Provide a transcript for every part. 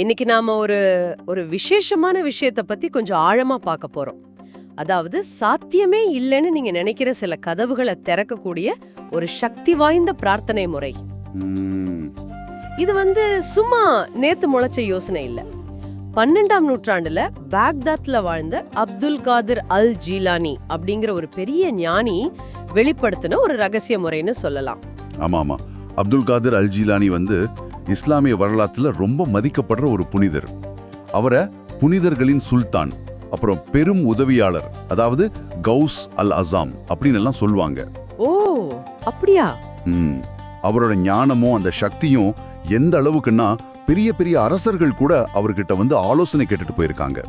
இன்னைக்கு நாம ஒரு ஒரு விசேஷமான விஷயத்தை பத்தி கொஞ்சம் ஆழமா பார்க்க போறோம். அதாவது சாத்தியமே இல்லைன்னு நீங்க நினைக்கிற சில கதவுகளை திறக்கக்கூடிய ஒரு சக்தி வாய்ந்த பிரார்த்தனை முறை. இது வந்து சும்மா நேத்து முளைச்ச யோசனை இல்ல. பன்னெண்டாம் நூற்றாண்டுல பாக்தாத்ல வாழ்ந்த அப்துல் காதிர் அல் ஜீலானி அப்படிங்கிற ஒரு பெரிய ஞானி வெளிப்படுத்தின ஒரு ரகசிய முறைன்னு சொல்லலாம். ஆமா ஆமா அப்துல் காதிர் அல் ஜீலானி வந்து இஸ்லாமிய வரலாற்றுல ரொம்ப மதிக்கப்படுற ஒரு புனிதர். அவரை புனிதர்களின் சுல்தான் அப்புறம் பெரும் உதவியாளர் அதாவது கவுஸ் அல் அசாம் அப்படின்னு எல்லாம் சொல்லுவாங்க ஓ அப்படியா? ம், அவரோட ஞானமும் அந்த சக்தியும் எந்த அளவுக்குன்னா பெரிய பெரிய அரசர்கள் கூட அவர்கிட்ட வந்து ஆலோசனை கேட்டுட்டு போயிருக்காங்க.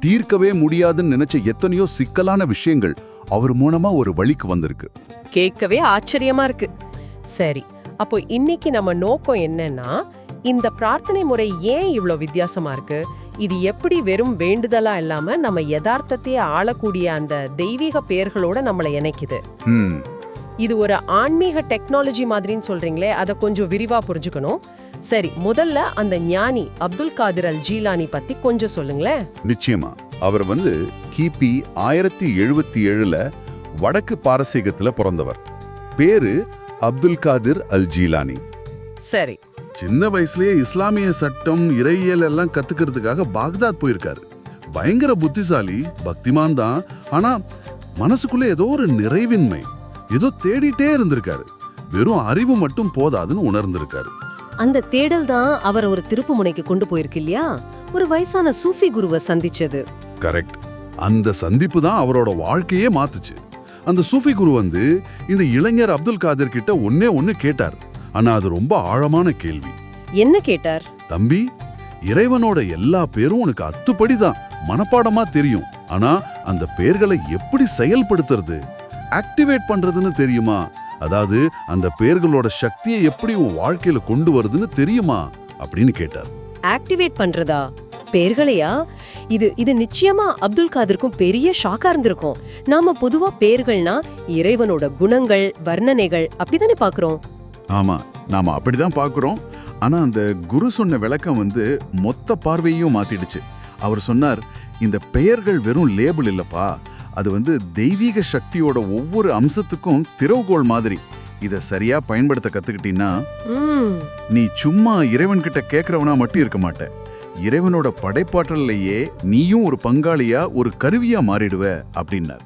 தீர்க்கவே முடியாதுன்னு நினைச்ச எத்தனையோ சிக்கலான விஷயங்கள் அவர் மூலமா ஒரு வழிக்கு வந்திருக்கு. கேட்கவே ஆச்சரியமா இருக்கு. சரி அப்போ இன்னைக்கு நம்ம நோக்கம் என்னன்னா இந்த பிரார்த்தனை முறை ஏன் இவ்ளோ வித்தியாசமா இருக்கு? இது எப்படி வெறும் வேண்டுதலா இல்லாம நம்ம யதார்த்தத்தையே ஆளக்கூடிய அந்த தெய்வீக பெயர்களோட நம்மளை இணைக்குது. இது ஒரு ஆன்மீக டெக்னாலஜி மாதிரின்னு சொல்றீங்களே அதை கொஞ்சம் விரிவா புரிஞ்சுக்கணும். சரி முதல்ல அந்த ஞானி அப்துல் காதிர் அல் ஜீலானி பத்தி கொஞ்சம் சொல்லுங்களேன். நிச்சயமா. அவர் வந்து கிபி ஆயிரத்தி எழுபத்தி ஏழுல வடக்கு பாரசீகத்துல பிறந்தவர். பேரு அப்துல் காதிர் அல் ஜீலானி. சரி. சின்ன வயசுலயே இஸ்லாமிய சட்டம் இறையியல் எல்லாம் கத்துக்கிறதுக்காக பாக்தாத் போயிருக்காரு. பயங்கர புத்திசாலி பக்திமான் தான். ஆனா மனசுக்குள்ள ஏதோ ஒரு நிறைவின்மை. ஏதோ தேடிட்டே இருந்திருக்காரு. வெறும் அறிவு மட்டும் போதாதுன்னு உணர்ந்திருக்காரு. அந்த தேடல் தான் அவர் ஒரு திருப்பு முனைக்கு கொண்டு போயிருக்கு இல்லையா? ஒரு வயசான சூஃபி குருவை சந்திச்சது. கரெக்ட். அந்த சந்திப்பு தான் அவரோட வாழ்க்கையே மாத்துச்சு. அந்த சூஃபி குரு வந்து இந்த இளைஞர் அப்துல் காதர் கிட்ட ஒன்னே ஒன்னு கேட்டார். ஆனா அது ரொம்ப ஆழமான கேள்வி. என்ன கேட்டார்? தம்பி இறைவனோட எல்லா பேரும் உனக்கு அத்துப்படிதான் மனப்பாடமா தெரியும். ஆனா அந்த பேர்களை எப்படி செயல்படுத்துறது? ஆக்டிவேட் பண்றதுன்னு தெரியுமா? அதாவது அந்த பேர்களோட சக்தியை எப்படி உன் வாழ்க்கையில கொண்டு வருதுன்னு தெரியுமா? அப்படின்னு கேட்டார். ஆக்டிவேட் பண்றதா? பேர்களையா? இது இது நிச்சயமா அப்துல் காதருக்கும் பெரிய ஷாக்கா இருந்திருக்கும். நாம பொதுவா பேர்கள்னா இறைவனோட குணங்கள் வர்ணனைகள் அப்படிதானே பாக்குறோம். ஆமா நாம அப்படிதான் பாக்குறோம். ஆனா அந்த குரு சொன்ன விளக்கம் வந்து மொத்த பார்வையும் மாத்திடுச்சு. அவர் சொன்னார் இந்த பெயர்கள் வெறும் லேபிள் இல்லப்பா. அது வந்து தெய்வீக சக்தியோட ஒவ்வொரு அம்சத்துக்கும் திறவுகோல் மாதிரி. இத சரியா பயன்படுத்த கத்துக்கிட்டீன்னா ம். நீ சும்மா இறைவன்கிட்ட கேக்குறவனா மட்டும் இருக்க மாட்ட. இறைவனோட படைப்பாற்றல்லையே நீயும் ஒரு பங்காளியா ஒரு கருவியா மாறிடுவ அப்படின்னார்.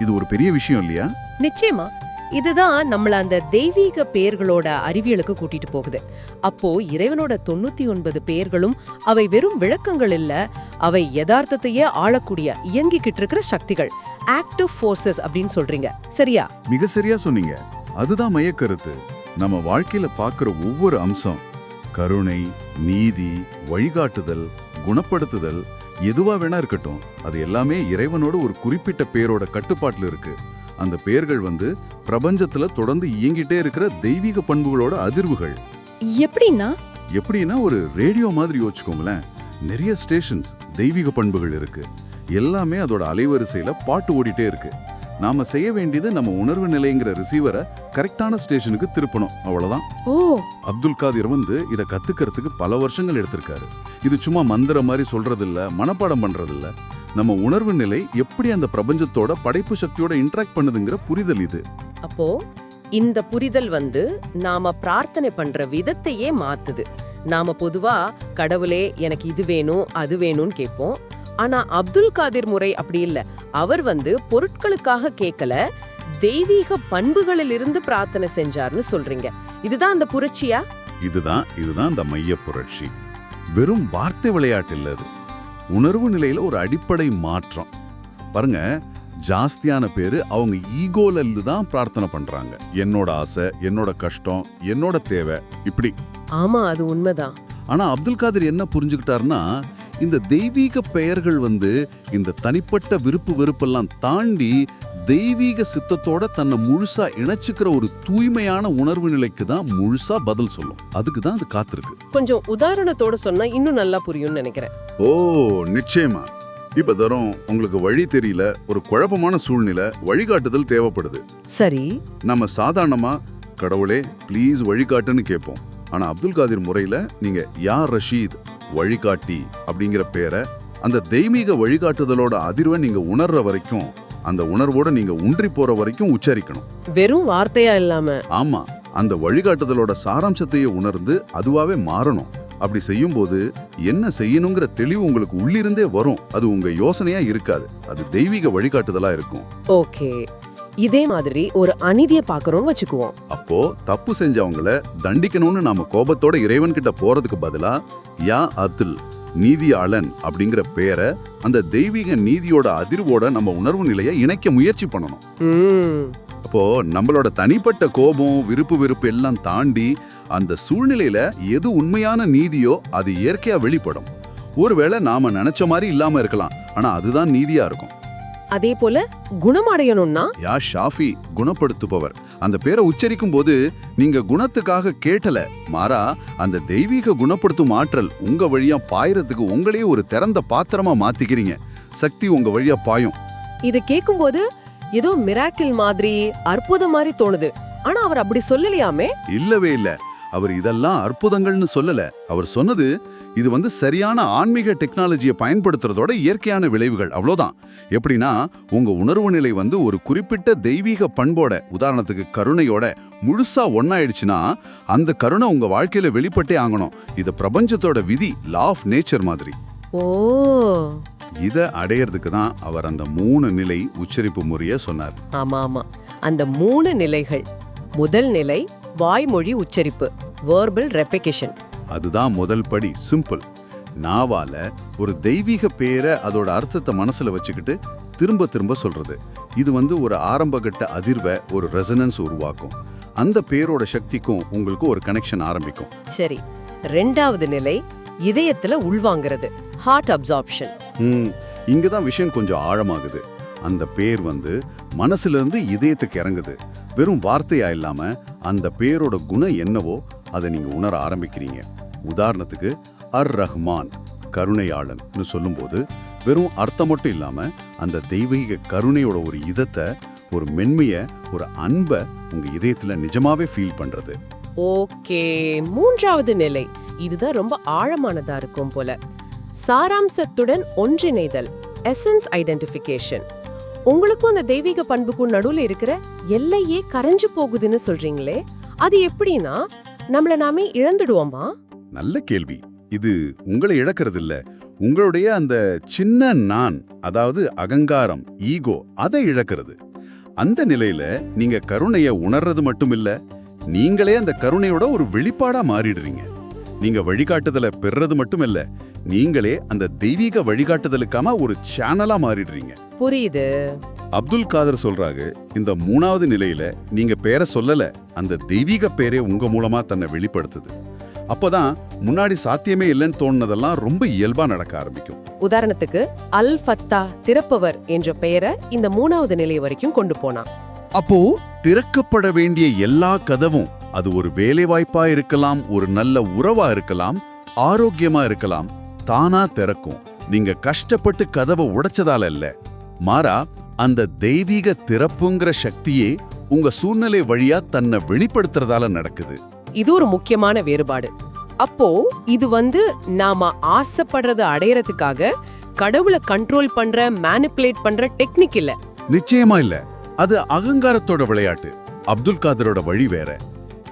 இது ஒரு பெரிய விஷயம் இல்லையா? நிச்சயமா. இதுதான் நம்மள அந்த தெய்வீக பெயர்களோட அறிவியலுக்கு கூட்டிட்டு போகுது. அப்போ இறைவனோட தொண்ணூத்தி ஒன்பது பெயர்களும் அவை வெறும் விளக்கங்கள் இல்ல அவை யதார்த்தத்தையே ஆளக்கூடிய இயங்கிக்கிட்டு இருக்கிற சக்திகள். ஆக்டிவ் ஃபோர்சஸ் அப்படின்னு சொல்றீங்க. சரியா? மிக சரியா சொன்னீங்க. அதுதான் மையக்கருத்து. நம்ம வாழ்க்கையில பார்க்கிற ஒவ்வொரு அம்சம் கருணை நீதி வழிகாட்டுதல் குணப்படுத்துதல் எதுவா வேணா இருக்கட்டும். அது எல்லாமே இறைவனோட ஒரு குறிப்பிட்ட பேரோட கட்டுப்பாட்டுல இருக்கு. அந்த பேர்கள் வந்து பிரபஞ்சத்துல தொடர்ந்து இயங்கிட்டே இருக்கிற தெய்வீக பண்புகளோட அதிர்வுகள். எப்படின்னா? எப்படின்னா ஒரு ரேடியோ மாதிரி யோசிச்சுக்கோங்களேன். நிறைய ஸ்டேஷன்ஸ் தெய்வீக பண்புகள் இருக்கு. எல்லாமே அதோட அலைவரிசையில பாட்டு ஓடிட்டே இருக்கு. நாம செய்ய வேண்டியது நம்ம உணர்வு நிலைங்கிற ரிசீவரை கரெக்டான ஸ்டேஷனுக்கு திருப்பணும். அவ்வளவுதான். ஓ. அப்துல் காதிர் வந்து இத கத்துக்கிறதுக்கு பல வருஷங்கள் எடுத்திருக்காரு. இது சும்மா மந்திரம் மாதிரி சொல்றது இல்ல மனப்பாடம் பண்றது இல்ல நம்ம உணர்வு நிலை எப்படி அந்த பிரபஞ்சத்தோட படைப்பு சக்தியோட இன்டராக்ட் பண்ணுதுங்கிற புரிதல் இது. அப்போ இந்த புரிதல் வந்து நாம பிரார்த்தனை பண்ற விதத்தையே மாத்துது. நாம பொதுவா கடவுளே எனக்கு இது வேணும் அது வேணும்னு கேட்போம். ஆனா அப்துல் காதிர் முறை அப்படி இல்ல. அவர் வந்து பொருட்களுக்காக கேட்கல தெய்வீக பண்புகளிலிருந்து பிரார்த்தனை செஞ்சார்னு சொல்றீங்க. இதுதான் அந்த புரட்சியா? இதுதான் இதுதான் அந்த மைய புரட்சி. வெறும் வார்த்தை விளையாட்டு இல்ல அது. உணர்வு நிலையில ஒரு அடிப்படை மாற்றம். பாருங்க ஜாஸ்தியான பேரு அவங்க ஈகோல இருந்து தான் பிரார்த்தனை பண்றாங்க. என்னோட ஆசை என்னோட கஷ்டம் என்னோட தேவை இப்படி. ஆமா அது உண்மைதான். ஆனா அப்துல் காதிர் என்ன புரிஞ்சுக்கிட்டாருன்னா இந்த தெய்வீக பெயர்கள் வந்து இந்த தனிப்பட்ட விருப்பு வெறுப்பெல்லாம் தாண்டி தெய்வீக சித்தத்தோட தன்னை முழுசா இணைச்சுக்கிற ஒரு தூய்மையான உணர்வு நிலைக்கு தான் முழுசா பதில் சொல்லும். அதுக்கு தான் அது காத்திருக்கு. கொஞ்சம் உதாரணத்தோட சொன்னா இன்னும் நல்லா புரியும்னு நினைக்கிறேன். ஓ நிச்சயமா. இப்ப தரும் உங்களுக்கு வழி தெரியல ஒரு குழப்பமான சூழ்நிலை வழிகாட்டுதல் தேவைப்படுது. சரி. நம்ம சாதாரணமா கடவுளே ப்ளீஸ் வழிகாட்டுன்னு கேட்போம். ஆனா அப்துல் காதிர் முறையில நீங்க யா ரஷீத். வழிகாட்டி அப்படிங்கிற பேரை அந்த தெய்வீக வழிகாட்டுதலோட அதிர்வை நீங்க உணர்ற வரைக்கும் அந்த உணர்வோட நீங்க ஒன்றி போற வரைக்கும் உச்சரிக்கணும். வெறும் வார்த்தையா இல்லாம. ஆமா அந்த வழிகாட்டுதலோட சாராம்சத்தையே உணர்ந்து அதுவாவே மாறணும். அப்படி செய்யும்போது என்ன செய்யணுங்கிற தெளிவு உங்களுக்கு உள்ளிருந்தே வரும். அது உங்க யோசனையா இருக்காது. அது தெய்வீக வழிகாட்டுதலா இருக்கும். ஓகே. இதே மாதிரி ஒரு அநீதியை பாக்குறோம்னு வச்சுக்குவோம். அப்போ தப்பு செஞ்சவங்கள தண்டிக்கணும்னு நாம கோபத்தோட இறைவன் கிட்ட போறதுக்கு பதிலா யா அத்துல் நீதியாளன் அப்படிங்கிற பேரை அந்த தெய்வீக நீதியோட அதிர்வோட நம்ம உணர்வு நிலையை இணைக்க முயற்சி பண்ணணும். அப்போ நம்மளோட தனிப்பட்ட கோபம் விருப்பு வெறுப்பு எல்லாம் தாண்டி அந்த சூழ்நிலையில எது உண்மையான நீதியோ அது இயற்கையா வெளிப்படும். ஒருவேளை நாம நினைச்ச மாதிரி இல்லாம இருக்கலாம். ஆனா அதுதான் நீதியா இருக்கும். அதே போல குணமடையணும்னா? யா ஷாஃபி குணப்படுத்துபவர். அந்த பேரை உச்சரிக்கும் போது நீங்க குணத்துக்காக கேட்டல. மாறா அந்த தெய்வீக குணப்படுத்தும் ஆற்றல் உங்க வழியா பாயறதுக்கு உங்களையே ஒரு திறந்த பாத்திரமா மாத்திக்கிறீங்க. சக்தி உங்க வழியா பாயும். இது கேக்கும்போது ஏதோ மிராக்கிள் மாதிரி அற்புதம் மாதிரி தோணுது. ஆனா அவர் அப்படி சொல்லலையாமே? இல்லவே இல்ல. அவர் இதெல்லாம் அற்புதங்கள்னு சொல்லல. அவர் சொன்னது இது வந்து சரியான ஆன்மீக டெக்னாலஜியை பயன்படுத்துறதோட இயற்கையான விளைவுகள். அவ்வளோதான். எப்படின்னா உங்க உணர்வு நிலை வந்து ஒரு குறிப்பிட்ட தெய்வீக பண்போட உதாரணத்துக்கு கருணையோட முழுசா ஒன்னாயிடுச்சுன்னா அந்த கருணை உங்க வாழ்க்கையில வெளிப்பட்டே ஆகணும். இது பிரபஞ்சத்தோட விதி லா ஆஃப் நேச்சர் மாதிரி. ஓ! இதை அடையறதுக்கு தான் அவர் அந்த மூணு நிலை உச்சரிப்பு முறைய சொன்னார். ஆமா ஆமா அந்த மூணு நிலைகள். முதல் நிலை வாய்மொழி உச்சரிப்பு வேர்பல் ரெப்பிகேஷன் அதுதான் முதல் படி சிம்பிள் நாவால ஒரு தெய்வீக பேரை அதோட அர்த்தத்தை மனசுல வச்சுக்கிட்டு திரும்ப திரும்ப சொல்றது. இது வந்து ஒரு ஆரம்பகட்ட அதிர்வை ஒரு ரெசனன்ஸ் உருவாக்கும். அந்த பேரோட சக்திக்கும் உங்களுக்கு ஒரு கனெக்ஷன் ஆரம்பிக்கும். சரி ரெண்டாவது நிலை இதயத்துல உள்வாங்கிறது ஹார்ட் அப்சார்ப்ஷன் ம், இங்கதான் விஷயம் கொஞ்சம் ஆழமாகுது. அந்த பேர் வந்து மனசுல இருந்து இதயத்துக்கு இறங்குது. வெறும் வார்த்தையா இல்லாம அந்த பேரோட குணம் என்னவோ அதை நீங்க உணர ஆரம்பிக்கிறீங்க. உதாரணத்துக்கு அர் ரஹ்மான் கருணையாளன் சொல்லும்போது வெறும் அர்த்தம் மட்டும் இல்லாம அந்த தெய்வீக கருணையோட ஒரு இதத்தை ஒரு மென்மைய ஒரு அன்பை உங்க இதயத்துல நிஜமாவே ஃபீல் பண்றது. ஓகே மூன்றாவது நிலை. இதுதான் ரொம்ப ஆழமானதா இருக்கும் போல. சாராம்சத்துடன் ஒன்றிணைதல் எசன்ஸ் ஐடென்டிஃபிகேஷன் உங்களுக்கும் அந்த தெய்வீக பண்புக்கும் நடுவுல இருக்கிற எல்லையே கரைஞ்சு போகுதுன்னு சொல்றீங்களே அது எப்படின்னா நம்மள நாமே இழந்துடுவோமா? நல்ல கேள்வி. இது உங்களை இழக்கிறது இல்ல உங்களுடைய அந்த சின்ன நான் அதாவது அகங்காரம் ஈகோ அதை இழக்கிறது. அந்த நிலையில நீங்க கருணைய உணர்றது மட்டும் இல்ல நீங்களே அந்த கருணையோட ஒரு வெளிப்பாடா மாறிடுறீங்க. நீங்க வழிகாட்டுதலை பெறுறது மட்டும் இல்ல நீங்களே அந்த தெய்வீக வழிகாட்டுதலுக்கான ஒரு சேனலா மாறிடுறீங்க. புரியுது. அப்துல் காதர் சொல்றாங்க இந்த மூணாவது நிலையில நீங்க பேரை சொல்லல அந்த தெய்வீக பேரே உங்க மூலமா தன்னை வெளிப்படுத்துது. அப்பதான் முன்னாடி சாத்தியமே இல்லைன்னு தோணுனதெல்லாம் ரொம்ப இயல்பா நடக்க ஆரம்பிக்கும். உதாரணத்துக்கு அல் ஃபத்தா திறப்பவர் என்ற பெயரை இந்த மூணாவது நிலை வரைக்கும் கொண்டு போனான். அப்போ திறக்கப்பட வேண்டிய எல்லா கதவும் அது ஒரு வேலைவாய்ப்பா இருக்கலாம் ஒரு நல்ல உறவா இருக்கலாம் ஆரோக்கியமா இருக்கலாம் தானா திறக்கும். நீங்க கஷ்டப்பட்டு கதவை உடைச்சதால இல்ல. மாறா அந்த தெய்வீக திறப்புங்கிற சக்தியே உங்க சூழ்நிலை வழியா தன்னை வெளிப்படுத்துறதால நடக்குது. இது ஒரு முக்கியமான வேறுபாடு. அப்போ இது வந்து நாம ஆசைப்படுறத அடையறதுக்காக கடவுளை கண்ட்ரோல் பண்ற மேனிப்புலேட் பண்ற டெக்னிக் இல்ல. நிச்சயமா இல்ல. அது அகங்காரத்தோட விளையாட்டு. அப்துல் காதரோட வழி வேற.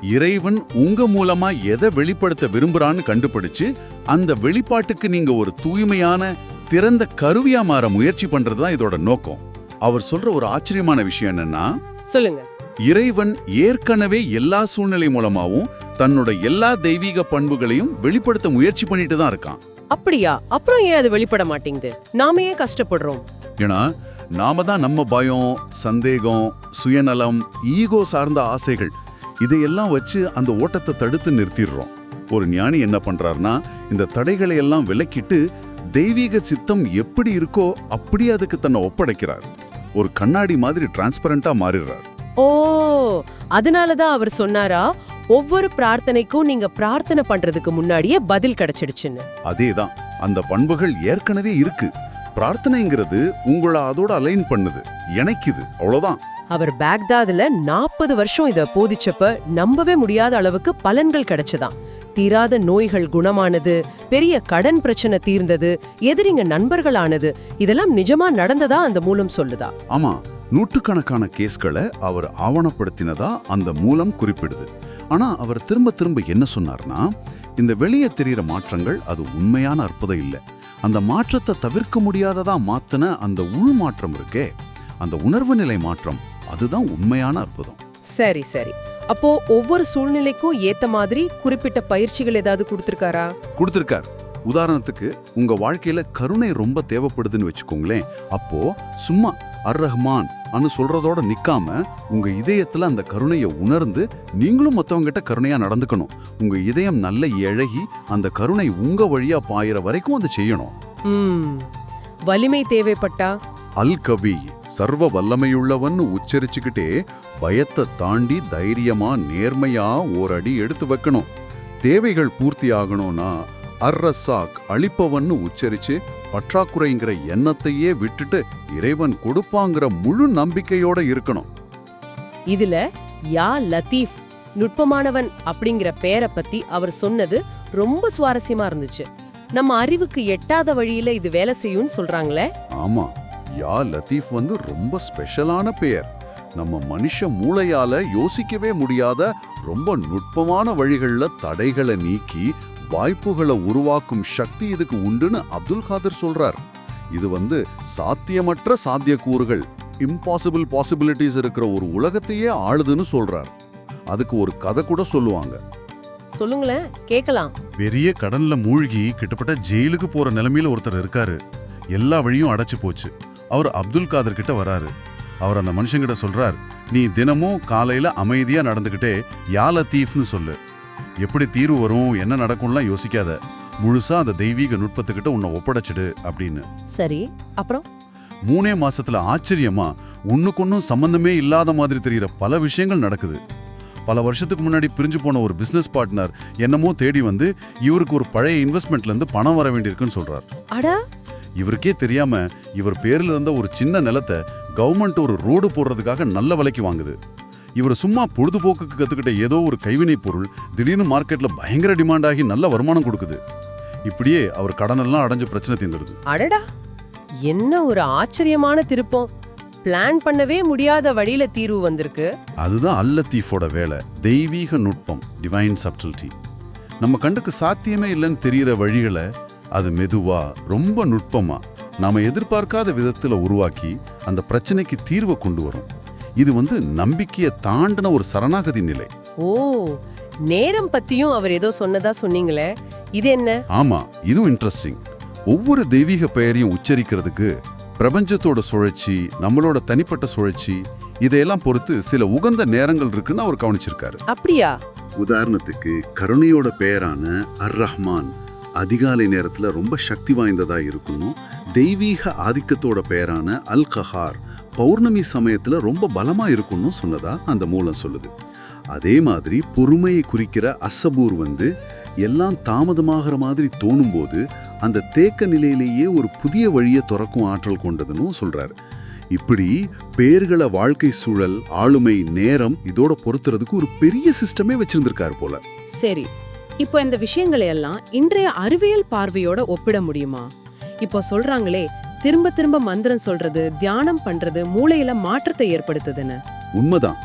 இறைவன் உங்க மூலமா எதை வெளிப்படுத்த விரும்புறான்னு கண்டுபிடிச்சு அந்த வெளிப்பாட்டுக்கு நீங்க ஒரு தூய்மையான திறந்த கருவியா மாற முயற்சி பண்றதுதான் இதோட நோக்கம். அவர் சொல்ற ஒரு ஆச்சரியமான விஷயம் என்னன்னா சொல்லுங்க. இறைவன் ஏற்கனவே எல்லா சூழ்நிலை மூலமாவும் தன்னோட எல்லா தெய்வீக பண்புகளையும் வெளிப்படுத்த முயற்சி பண்ணிட்டு தான் இருக்கான். அப்படியா? அப்புறம் ஏன் அது வெளிப்பட மாட்டேங்குது? நாம ஏன் கஷ்டப்படுறோம்? ஏன்னா நாம தான் நம்ம பயம் சந்தேகம் சுயநலம் ஈகோ சார்ந்த ஆசைகள் இதையெல்லாம் வச்சு அந்த ஓட்டத்தை தடுத்து நிறுத்திடுறோம். ஒரு ஞானி என்ன பண்றாருன்னா இந்த தடைகளை எல்லாம் விலக்கிட்டு தெய்வீக சித்தம் எப்படி இருக்கோ அப்படியே அதுக்கு தன்னை ஒப்படைக்கிறார். ஒரு கண்ணாடி மாதிரி டிரான்ஸ்பரண்டா மாறிடுறார். ஓ அதனாலதான் அவர் சொன்னாரா ஒவ்வொரு பிரார்த்தனைக்கும் நீங்க பிரார்த்தனை பண்றதுக்கு முன்னாடியே பதில் கிடைச்சிடுச்சுன்னு. அதேதான். அந்த பண்புகள் ஏற்கனவே இருக்கு. பிரார்த்தனைங்கிறது உங்களை அதோட அலைன் பண்ணுது இணைக்குது அவ்வளவுதான். அவர் பாக்தாதுல நாற்பது வருஷம் இத போதிச்சப்ப நம்பவே முடியாத அளவுக்கு பலன்கள் கிடைச்சதாம். தீராத நோய்கள் குணமானது பெரிய கடன் பிரச்சனை தீர்ந்தது எதிரிங்க நண்பர்களானது இதெல்லாம் நிஜமா நடந்ததா அந்த மூலம் சொல்லுதா? ஆமா. நூற்றுக்கணக்கான கேஸ்களை அவர் ஆவணப்படுத்தினதா அந்த மூலம் குறிப்பிடுது. ஆனா அவர் திரும்ப திரும்ப என்ன சொன்னார்னா இந்த வெளியே தெரிகிற மாற்றங்கள் அது உண்மையான அற்புதம் இல்லை. அந்த மாற்றத்தை தவிர்க்க முடியாததா மாத்தின அந்த உள் மாற்றம் இருக்கே அந்த உணர்வு நிலை மாற்றம் அதுதான் உண்மையான அற்புதம். சரி சரி. அப்போ ஒவ்வொரு சூழ்நிலைக்கும் ஏத்த மாதிரி குறிப்பிட்ட பயிற்சிகள் ஏதாவது கொடுத்திருக்காரா? கொடுத்திருக்கார். உதாரணத்துக்கு உங்க வாழ்க்கையில கருணை ரொம்ப தேவைப்படுதுன்னு வச்சுக்கோங்களேன். அப்போ சும்மா அர் ரஹ்மான் அனு சொல்றதோட நிக்காம உங்க இதயத்துல அந்த கருணையை உணர்ந்து நீங்களும் மத்தவங்கிட்ட கருணையா நடந்துக்கணும். உங்க இதயம் நல்ல இழகி அந்த கருணை உங்க வழியா பாயிற வரைக்கும் அதை செய்யணும். வலிமை தேவைப்பட்டா? அல் கவி சர்வ வல்லமையுள்ளவன் உச்சரிச்சுக்கிட்டே பயத்தை தாண்டி தைரியமா நேர்மையா ஓர் அடி எடுத்து வைக்கணும். தேவைகள் பூர்த்தி ஆகணும்னா அர் ரசாக் அளிப்பவன்னு உச்சரிச்சு பற்றாக்குறைங்கிற எண்ணத்தையே விட்டுட்டு இறைவன் கொடுப்பாங்கிற முழு நம்பிக்கையோட இருக்கணும். இதுல யா லத்தீஃப் நுட்பமானவன் அப்படிங்கிற பேரை பத்தி அவர் சொன்னது ரொம்ப சுவாரஸ்யமா இருந்துச்சு. நம்ம அறிவுக்கு எட்டாத வழியில இது வேலை செய்யும்னு சொல்றாங்களே? ஆமா யா லத்தீஃப் வந்து ரொம்ப ஸ்பெஷலான பெயர் நம்ம மனுஷ மூளையால யோசிக்கவே முடியாத ரொம்ப நுட்பமான வழிகள்ல தடைகளை நீக்கி வாய்ப்புகளை உருவாக்கும் சக்தி இதுக்கு உண்டுன்னு அப்துல் காதர் சொல்றார். இது வந்து சாத்தியமற்ற சாத்தியக்கூறுகள் இம்பாசிபிள் பாசிபிலிட்டிஸ் இருக்கிற ஒரு உலகத்தையே ஆளுதுன்னு சொல்றார். அதுக்கு ஒரு கதை கூட சொல்லுவாங்க. சொல்லுங்களேன் கேக்கலாம் பெரிய கடன்ல மூழ்கி கிட்டத்தட்ட ஜெயிலுக்கு போற நிலைமையில ஒருத்தர் இருக்காரு. எல்லா வழியும் அடைச்சு போச்சு. அவர் அப்துல் காதர் கிட்ட வராரு. அவர் அந்த மனுஷங்கிட்ட சொல்றார் நீ தினமும் காலையில அமைதியா நடந்துகிட்டே யா லத்தீஃப்னு சொல்லு. எப்படி தீர்வு வரும் என்ன நடக்கும்லாம் யோசிக்காத. முழுசா அந்த தெய்வீக நுட்பத்துக்கிட்ட உன்னை ஒப்படைச்சிடு அப்படின்னு. சரி அப்புறம்? மூணே மாசத்துல ஆச்சரியமா ஒண்ணுக்கொன்னும் சம்பந்தமே இல்லாத மாதிரி தெரிகிற பல விஷயங்கள் நடக்குது. பல வருஷத்துக்கு முன்னாடி பிரிஞ்சு போன ஒரு பிசினஸ் பார்ட்னர் என்னமோ தேடி வந்து இவருக்கு ஒரு பழைய இன்வெஸ்ட்மெண்ட்ல இருந்து பணம் வர வேண்டியிருக்குன்னு சொல்றார். அடா! இவருக்கே தெரியாம இவர் பேர்ல இருந்த ஒரு சின்ன நிலத்தை கவர்மெண்ட் ஒரு ரோடு போடுறதுக்காக நல்ல விலைக்கு வாங்குது. இவர் சும்மா பொழுதுபோக்குக்கு கத்துக்கிட்ட ஏதோ ஒரு கைவினை பொருள் திடீர்னு மார்க்கெட்ல பயங்கர டிமாண்ட் ஆகி நல்ல வருமானம் கொடுக்குது. இப்படியே அவர் கடனெல்லாம் அடைஞ்சு பிரச்சனை தீர்ந்துடுது அடடா! என்ன ஒரு ஆச்சரியமான திருப்பம். பிளான் பண்ணவே முடியாத வழியில தீர்வு வந்திருக்கு. அதுதான் அல்லத்தீஃபோட வேலை. தெய்வீக நுட்பம் டிவைன் சப்டிலிட்டி நம்ம கண்டுக்கு சாத்தியமே இல்லைன்னு தெரியிற வழிகளை அது மெதுவா ரொம்ப நுட்பமா நாம எதிர்பார்க்காத விதத்துல உருவாக்கி அந்த பிரச்சனைக்கு தீர்வை கொண்டு வரும். இது வந்து நம்பிக்கையை தாண்டின ஒரு சரணாகதி நிலை. ஓ நேரம் பத்தியும் அவர் ஏதோ சொன்னதா சொன்னீங்களே. இது என்ன? ஆமா இதுவும் இன்ட்ரெஸ்டிங் ஒவ்வொரு தெய்வீக பெயரையும் உச்சரிக்கிறதுக்கு பிரபஞ்சத்தோட சுழற்சி நம்மளோட தனிப்பட்ட சுழற்சி இதையெல்லாம் பொறுத்து சில உகந்த நேரங்கள் இருக்குன்னு அவர் கவனிச்சிருக்காரு. அப்படியா? உதாரணத்துக்கு கருணையோட பெயரான அர் ரஹ்மான் அதிகாலை நேரத்துல ரொம்ப சக்தி வாய்ந்ததா இருக்கணும் தெய்வீக ஆதிக்கத்தோட பெயரான அல் கஹார் பௌர்ணமி சமயத்தில் ரொம்ப பலமாக இருக்கும்னு சொன்னதா அந்த மூலம் சொல்லுது. அதே மாதிரி பொறுமையை குறிக்கிற அசபூர் வந்து எல்லாம் தாமதமாகிற மாதிரி தோணும்போது அந்த தேக்க நிலையிலேயே ஒரு புதிய வழியை திறக்கும் ஆற்றல் கொண்டதுன்னு சொல்கிறார் இப்படி பேர்களை வாழ்க்கை சூழல் ஆளுமை நேரம் இதோட பொருத்துறதுக்கு ஒரு பெரிய சிஸ்டமே வச்சிருந்திருக்காரு போல. சரி இப்போ இந்த விஷயங்களை எல்லாம் இன்றைய அறிவியல் பார்வையோட ஒப்பிட முடியுமா? இப்போ சொல்றாங்களே திரும்ப திரும்ப மந்திரம் சொல்றது தியானம் பண்றது மூளையில மாற்றத்தை ஏற்படுத்துதுன்னு. உண்மைதான்.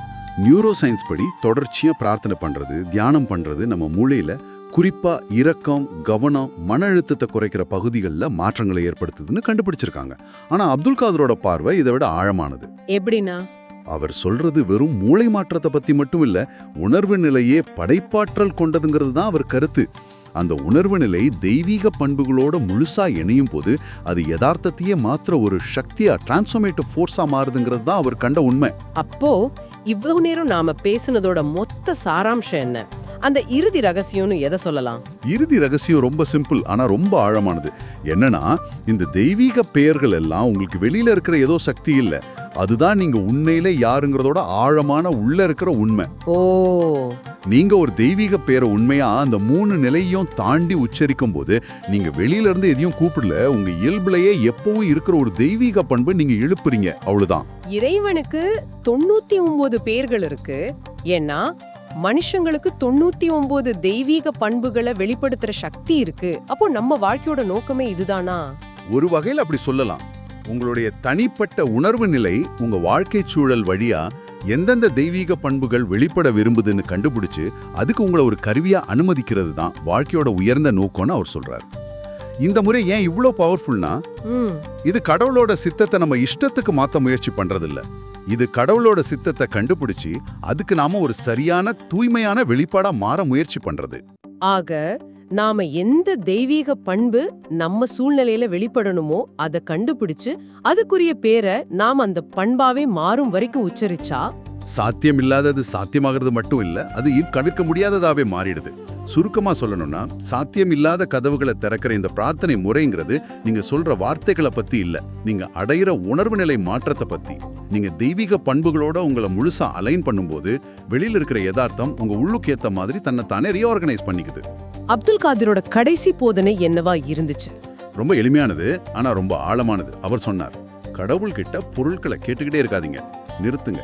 நியூரோ சயின்ஸ் படி தொடர்ச்சியா பிரார்த்தனை பண்றது தியானம் பண்றது நம்ம மூளையில குறிப்பா இரக்கம் கவனம் மன அழுத்தத்தை குறைக்கிற பகுதிகளில் மாற்றங்களை ஏற்படுத்துதுன்னு கண்டுபிடிச்சிருக்காங்க. ஆனா அப்துல் காதரோட பார்வை இதை விட ஆழமானது. எப்படின்னா? அவர் சொல்றது வெறும் மூளை மாற்றத்தை பத்தி மட்டும் இல்ல உணர்வு நிலையே படைப்பாற்றல் கொண்டதுங்கிறது தான் அவர் கருத்து. அந்த உணர்வு நிலை தெய்வீக பண்புகளோட முழுசா இணையும் போது அது யதார்த்தத்தையே மாத்திர ஒரு சக்தியா டிரான்ஸ்ஃபர்மேட்டிவ் ஃபோர்ஸா மாறுதுங்கிறது தான் அவர் கண்ட உண்மை. அப்போ இவ்வளவு நேரம் நாம பேசுனதோட மொத்த சாராம்சம் என்ன? அந்த இறுதி ரகசியம்னு எதை சொல்லலாம்? இறுதி ரகசியம் ரொம்ப சிம்பிள் ஆனா ரொம்ப ஆழமானது. என்னன்னா இந்த தெய்வீக பெயர்கள் எல்லாம் உங்களுக்கு வெளியில இருக்கிற ஏதோ சக்தி இல்ல. அதுதான் நீங்க உண்மையில யாருங்கிறதோட ஆழமான உள்ள இருக்கிற உண்மை. ஓ. நீங்க ஒரு தெய்வீக பேரை உண்மையா அந்த மூணு நிலையும் தாண்டி உச்சரிக்கும் போது நீங்க வெளியில இருந்து எதையும் கூப்பிடல உங்க இயல்புலயே எப்பவும் இருக்கிற ஒரு தெய்வீக பண்பு நீங்க இழுப்புறீங்க அவ்வளவுதான். இறைவனுக்கு தொண்ணூத்தி ஒன்பது பேர்கள் இருக்கு. ஏன்னா மனுஷங்களுக்கு தொண்ணூத்தி ஒன்பது தெய்வீக பண்புகளை வெளிப்படுத்துற சக்தி இருக்கு. அப்போ நம்ம வாழ்க்கையோட நோக்கமே இதுதானா? ஒரு வகையில் அப்படி சொல்லலாம். உங்களுடைய தனிப்பட்ட உணர்வு நிலை உங்க வாழ்க்கை சூழல் வழியா எந்தெந்த தெய்வீக பண்புகள் வெளிப்பட விரும்புதுன்னு கண்டுபிடிச்சு அதுக்கு உங்களை ஒரு கருவியா அனுமதிக்கிறது தான் வாழ்க்கையோட உயர்ந்த நோக்கம்னு அவர் சொல்றாரு. இந்த முறை ஏன் இவ்ளோ பவர்ஃபுல்னா இது கடவுளோட சித்தத்தை நம்ம இஷ்டத்துக்கு மாத்த முயற்சி பண்றதில்ல. இது கடவுளோட சித்தத்தை கண்டுபிடிச்சு அதுக்கு நாம ஒரு சரியான தூய்மையான வெளிப்பாடா மாற முயற்சி பண்றது. ஆக நாம எந்த தெய்வீக பண்பு நம்ம சூழ்நிலையில வெளிப்படணுமோ அதை கண்டுபிடிச்சு அதுக்குரிய பேரை நாம் அந்த பண்பாவே மாறும் வரைக்கும் உச்சரிச்சா? சாத்தியம் இல்லாதது சாத்தியமாகிறது மட்டும் இல்ல அது கவிர்க்க முடியாததாவே மாறிடுது. சுருக்கமா சொல்லணும்னா சாத்தியம் இல்லாத கதவுகளை திறக்கிற இந்த பிரார்த்தனை முறைங்கிறது நீங்க சொல்ற வார்த்தைகளை பத்தி இல்ல. நீங்க அடையிற உணர்வு நிலை மாற்றத்தை பத்தி. நீங்க தெய்வீக பண்புகளோட உங்களை முழுசா அலைன் பண்ணும்போது வெளியில இருக்கிற யதார்த்தம் உங்க உள்ளுக்கு ஏத்த மாதிரி தன்னை தானே ரீஆர்கனைஸ் பண்ணிக்குது. அப்துல் காதிரோட கடைசி போதனை என்னவா இருந்துச்சு? ரொம்ப எளிமையானது ஆனா ரொம்ப ஆழமானது. அவர் சொன்னார் கடவுள்கிட்ட பொருட்களை கேட்டுக்கிட்டே இருக்காதீங்க. நிறுத்துங்க.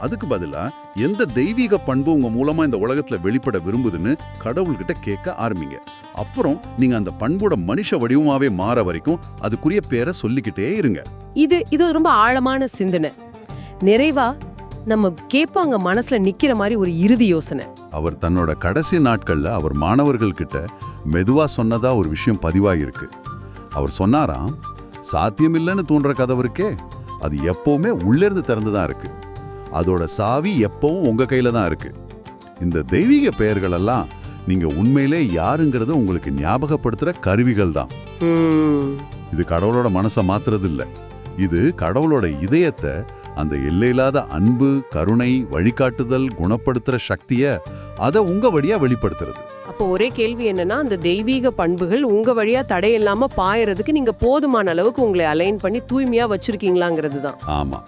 அதுக்கு பதிலா எந்த தெய்வீக பண்பு உங்க மூலமா இந்த உலகத்துல வெளிப்பட விரும்புதுன்னு கடவுள்கிட்ட கேட்க ஆரம்பிங்க. அப்புறம் நீங்க அந்த பண்போட மனுஷ வடிவமாவே மாற வரைக்கும் அதுக்குரிய பேரை சொல்லிக்கிட்டே இருங்க. இது இது ரொம்ப ஆழமான சிந்தனை. நிறைவா நம்ம கேட்பாங்க மனசுல நிக்கிற மாதிரி ஒரு இறுதி யோசனை. அவர் தன்னோட கடைசி நாட்கள்ல அவர் மாணவர்கள் கிட்ட மெதுவா சொன்னதா ஒரு விஷயம் பதிவாயிருக்கு. அவர் சொன்னாராம் சாத்தியமில்லைன்னு தோன்ற கதவு இருக்கே. அது எப்பவுமே உள்ளிருந்து திறந்து தான் இருக்கு. அதோட சாவி எப்பவும் உங்க கையில தான் இருக்கு. இந்த தெய்வீக பெயர்கள் எல்லாம் நீங்க உண்மையிலே யாருங்கிறத உங்களுக்கு ஞாபகப்படுத்துற கருவிகள் தான். இது கடவுளோட மனசை மாத்துறது இல்ல இது கடவுளோட இதயத்தை அந்த எல்லையில்லாத அன்பு கருணை வழிகாட்டுதல் குணப்படுத்துற சக்திய அதை உங்க வழியா வெளிப்படுத்துறது. அப்போ ஒரே கேள்வி என்னன்னா அந்த தெய்வீக பண்புகள் உங்க வழியா தடையில்லாம பாயறதுக்கு நீங்க போதுமான அளவுக்கு உங்களை அலைன் பண்ணி தூய்மையா வச்சிருக்கீங்களாங்கிறது தான். ஆமா.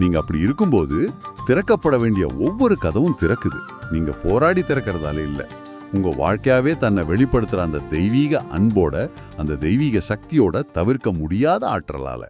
நீங்க அப்படி இருக்கும்போது திறக்கப்பட வேண்டிய ஒவ்வொரு கதவும் திறக்குது. நீங்க போராடி திறக்கிறதால இல்லை. உங்க வாழ்க்கையாவே தன்னை வெளிப்படுத்துற அந்த தெய்வீக அன்போட அந்த தெய்வீக சக்தியோட தவிர்க்க முடியாத ஆற்றலால.